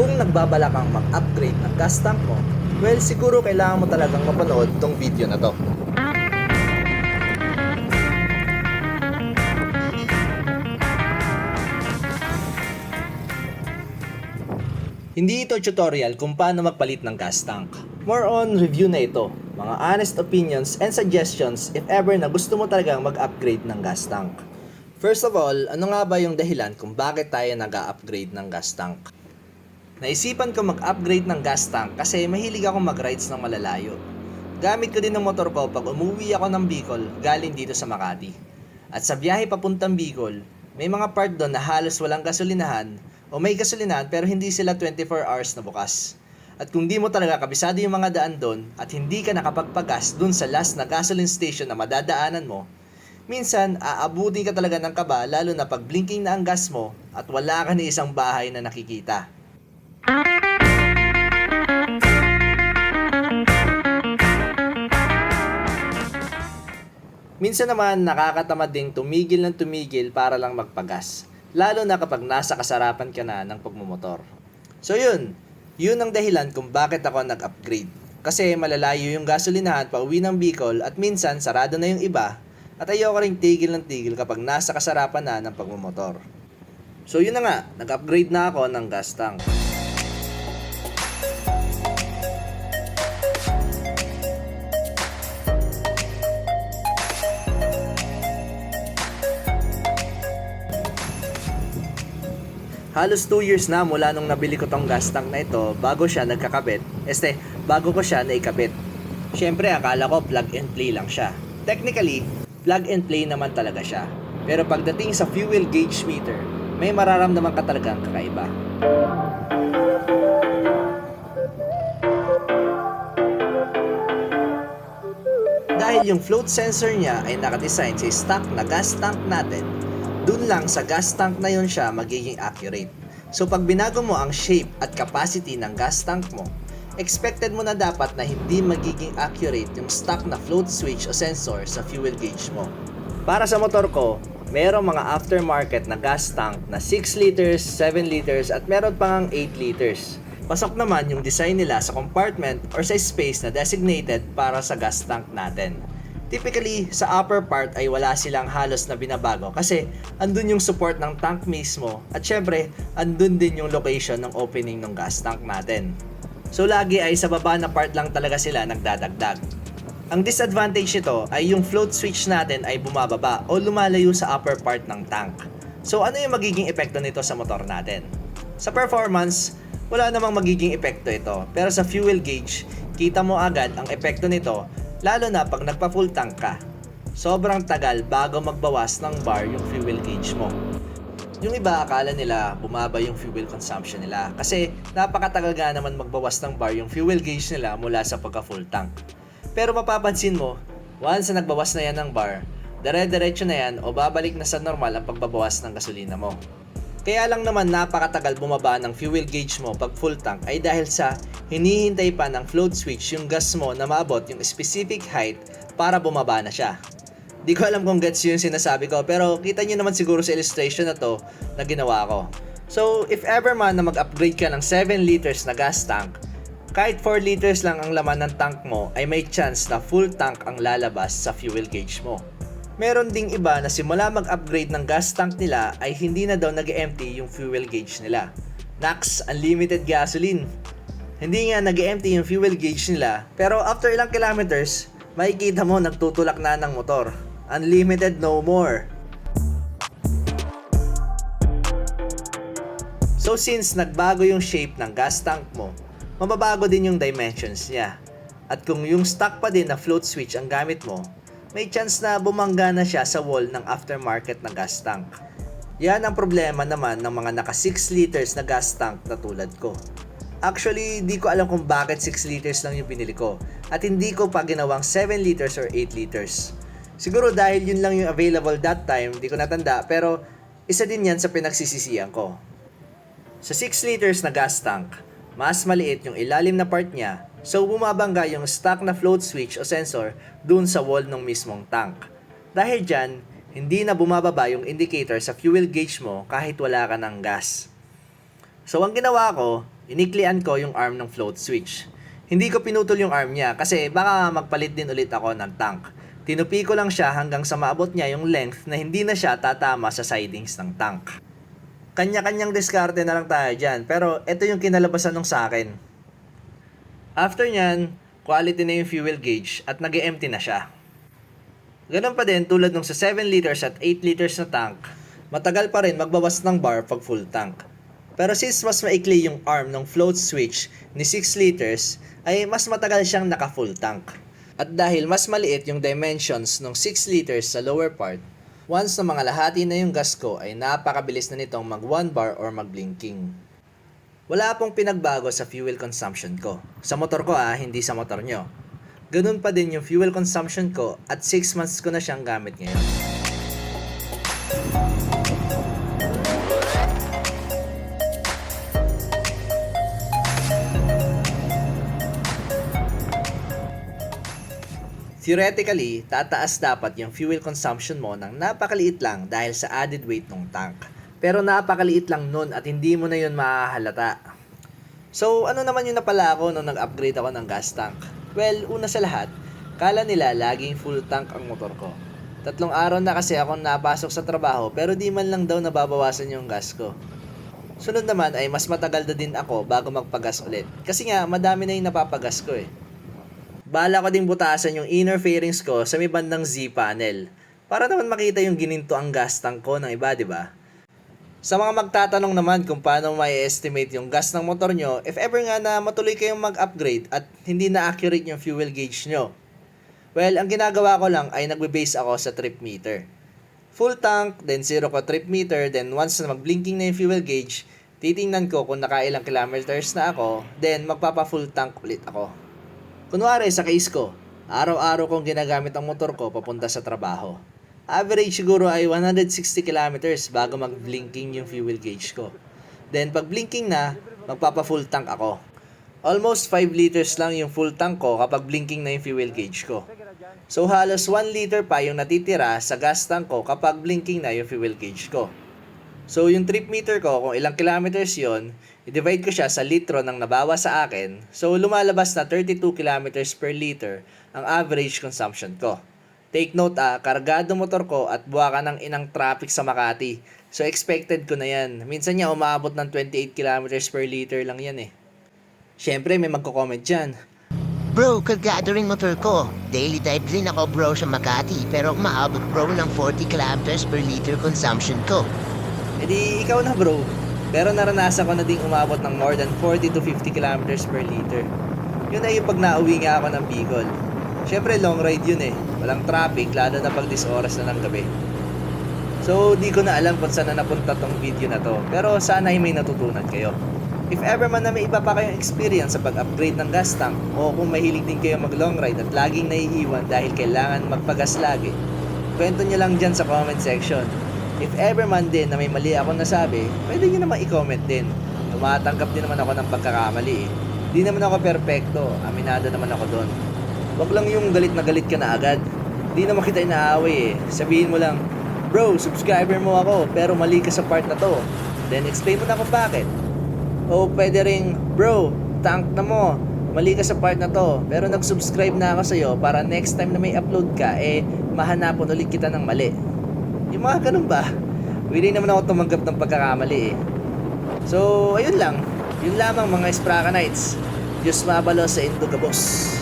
Kung nagbabala kang mag-upgrade ng gas tank mo, well siguro kailangan mo talagang mapanood tong video na to. Hindi ito tutorial kung paano magpalit ng gas tank. More on review na ito, mga honest opinions and suggestions if ever na gusto mo talagang mag-upgrade ng gas tank. First of all, ano nga ba yung dahilan kung bakit tayo nag-upgrade ng gas tank? Naisipan ko mag-upgrade ng gas tank kasi mahilig ako mag-rides ng malalayo. Gamit ko din ng motor ko pag umuwi ako ng Bicol galing dito sa Makati. At sa biyahe papuntang Bicol, may mga part doon na halos walang gasolinahan o may gasolinahan pero hindi sila 24 hours na bukas. At kung di mo talaga kabisado yung mga daan doon at hindi ka nakapagpagas doon sa last na gasoline station na madadaanan mo, minsan aabutin ka talaga ng kaba lalo na pag blinking na ang gas mo at wala ka ni isang bahay na nakikita. Minsan naman nakakatamad ding tumigil ng tumigil para lang magpagas. Lalo na kapag nasa kasarapan ka na ng pagmumotor. So yun, yun ang dahilan kung bakit ako nag-upgrade. Kasi malalayo yung gasolinahan pa uwi ng Bicol at minsan sarado na yung iba at ayoko ring tigil ng tigil kapag nasa kasarapan na ng pagmumotor. So yun na nga, nag-upgrade na ako ng gas tank. Halos 2 years na mula nung nabili ko tong gas tank na ito bago siya nagkakabit. Este, bago ko siya naikabit. Siyempre, akala ko plug and play lang siya. Technically, plug and play naman talaga siya. Pero pagdating sa fuel gauge meter, may mararamdaman ka talagang kakaiba. Dahil yung float sensor niya ay nakadesign sa stock na gas tank natin, dun lang sa gas tank na yun siya magiging accurate. So pag binago mo ang shape at capacity ng gas tank mo, expected mo na dapat na hindi magiging accurate yung stock na float switch o sensor sa fuel gauge mo. Para sa motor ko, merong mga aftermarket na gas tank na 6 liters, 7 liters at meron pang 8 liters. Pasok naman yung design nila sa compartment or sa space na designated para sa gas tank natin. Typically, sa upper part ay wala silang halos na binabago kasi andun yung support ng tank mismo at syempre, andun din yung location ng opening ng gas tank natin. So lagi ay sa baba na part lang talaga sila nagdadagdag. Ang disadvantage nito ay yung float switch natin ay bumababa o lumalayo sa upper part ng tank. So ano yung magiging epekto nito sa motor natin? Sa performance, wala namang magiging epekto ito. Pero sa fuel gauge, kita mo agad ang epekto nito lalo na pag nagpa full tank ka. Sobrang tagal bago magbawas ng bar yung fuel gauge mo. Yung iba akala nila bumaba yung fuel consumption nila kasi napakatagal nga naman magbawas ng bar yung fuel gauge nila mula sa pagka full tank. Pero mapapansin mo, once na nagbawas na yan ng bar, dire-diretso na yan o babalik na sa normal ang pagbabawas ng gasolina mo. Kaya lang naman napakatagal bumaba ng fuel gauge mo pag full tank ay dahil sa hinihintay pa ng float switch yung gas mo na maabot yung specific height para bumaba na siya. Di ko alam kung gets yun yung sinasabi ko pero kita nyo naman siguro sa illustration na to na ginawa ko. So if ever man na mag-upgrade ka ng 7 liters na gas tank, kahit 4 liters lang ang laman ng tank mo ay may chance na full tank ang lalabas sa fuel gauge mo. Meron ding iba na simula mag-upgrade ng gas tank nila ay hindi na daw nag-empty yung fuel gauge nila. Nax, unlimited gasoline. Hindi nga nag-empty yung fuel gauge nila, pero after ilang kilometers, makikita mo nagtutulak na ng motor. Unlimited no more. So since nagbago yung shape ng gas tank mo, mababago din yung dimensions niya. At kung yung stock pa din na float switch ang gamit mo, may chance na bumangga na siya sa wall ng aftermarket na gas tank. Yan ang problema naman ng mga naka 6 liters na gas tank na tulad ko. Actually, di ko alam kung bakit 6 liters lang yung binili ko at hindi ko pa ginawang 7 liters or 8 liters. Siguro dahil yun lang yung available that time, di ko natanda pero isa din yan sa pinagsisisihan ko. Sa 6 liters na gas tank, mas maliit yung ilalim na part niya so bumabangga yung stock na float switch o sensor dun sa wall ng mismong tank. Dahil dyan, hindi na bumababa yung indicator sa fuel gauge mo kahit wala ka ng gas. So ang ginawa ko, iniklian ko yung arm ng float switch. Hindi ko pinutol yung arm niya kasi baka magpalit din ulit ako ng tank. Tinupi ko lang siya hanggang sa maabot niya yung length na hindi na siya tatama sa sidings ng tank. Kanya-kanyang diskarte na lang tayo dyan, pero ito yung kinalabasan nung sa akin. After nyan, quality na yung fuel gauge at nag empty na siya. Ganun pa din tulad nung sa 7 liters at 8 liters na tank, matagal pa rin magbawas ng bar pag full tank. Pero since mas maikli yung arm ng float switch ni 6 liters, ay mas matagal siyang naka full tank. At dahil mas maliit yung dimensions ng 6 liters sa lower part, once na mga lahati na yung gas ko ay napakabilis na nitong mag 1 bar or mag blinking. Wala pong pinagbago sa fuel consumption ko. Sa motor ko ah, hindi sa motor nyo. Ganun pa din yung fuel consumption ko at 6 months ko na siyang gamit ngayon. Theoretically, tataas dapat yung fuel consumption mo ng napakaliit lang dahil sa added weight ng tank. Pero napakaliit lang nun at hindi mo na yun mahahalata. So, ano naman yung napala ako nung nag-upgrade ako ng gas tank? Well, una sa lahat, kala nila laging full tank ang motor ko. Tatlong araw na kasi akong napasok sa trabaho pero di man lang daw nababawasan yung gas ko. Sunod naman ay mas matagal na din ako bago magpagas ulit. Kasi nga, madami na yung napapagas ko eh. Bala ko ding butasan yung inner fairings ko sa may bandang Z panel. Para naman makita yung gininto ang gas tank ko ng iba, di ba? Sa mga magtatanong naman kung paano may estimate yung gas ng motor nyo, if ever nga na matuloy kayong mag-upgrade at hindi na accurate yung fuel gauge nyo. Well, ang ginagawa ko lang ay nagbe-base ako sa trip meter. Full tank, then zero ko trip meter, then once na mag-blinking na yung fuel gauge, titingnan ko kung nakailang kilometers na ako, then magpapa-full tank ulit ako. Kunwari sa case ko, araw-araw kong ginagamit ang motor ko papunta sa trabaho. Average siguro ay 160 kilometers bago mag-blinking yung fuel gauge ko. Then pag blinking na, magpapa-full tank ako. Almost 5 liters lang yung full tank ko kapag blinking na yung fuel gauge ko. So halos 1 liter pa yung natitira sa gas tank ko kapag blinking na yung fuel gauge ko. So yung trip meter ko, kung ilang kilometers yon, i-divide ko siya sa litro ng nabawa sa akin. So lumalabas na 32 kilometers per liter ang average consumption ko. Take note ah, kargado motor ko at buwa ka ng inang traffic sa Makati. So expected ko na yan. Minsan niya umabot ng 28 kilometers per liter lang yan eh. Siyempre may magko-comment dyan. Bro, kargado rin motor ko. Daily dive din ako bro sa Makati pero maabot bro ng 40 kilometers per liter consumption ko. E di ikaw na bro. Pero naranasan ko na ding umabot ng more than 40 to 50 kilometers per liter. Yun ay yung pag nauwi nga ako ng Bicol. Siyempre long ride yun eh. Walang traffic, lalo na pag dis oras na ng gabi. So, di ko na alam kung saan na napunta tong video na to. Pero sana ay may natutunan kayo. If ever man na may iba pa kayong experience sa pag-upgrade ng gas tank o kung mahilig din kayo mag long ride at laging naiiwan dahil kailangan magpagas lagi, kwento nyo lang dyan sa comment section. If ever man din na may mali ako nasabi, pwede nyo naman i-comment din. Tumatanggap din naman ako ng pagkakamali eh. Di naman ako perpekto, aminado naman ako doon. Wag lang yung galit na galit ka na agad. Di naman kita inaaway eh. Sabihin mo lang, Bro, subscriber mo ako pero mali ka sa part na to. Then explain mo na kung bakit. O pwede ring, Bro, tank na mo. Mali ka sa part na to pero nag-subscribe na ako sa'yo para next time na may upload ka eh mahanapan ulit kita ng mali. Yung mga ganun ba? Willing naman ako tumanggap ng pagkakamali eh. So, ayun lang. Yun lamang mga Spraka Knights. Diyos mabalo sa Indogabos.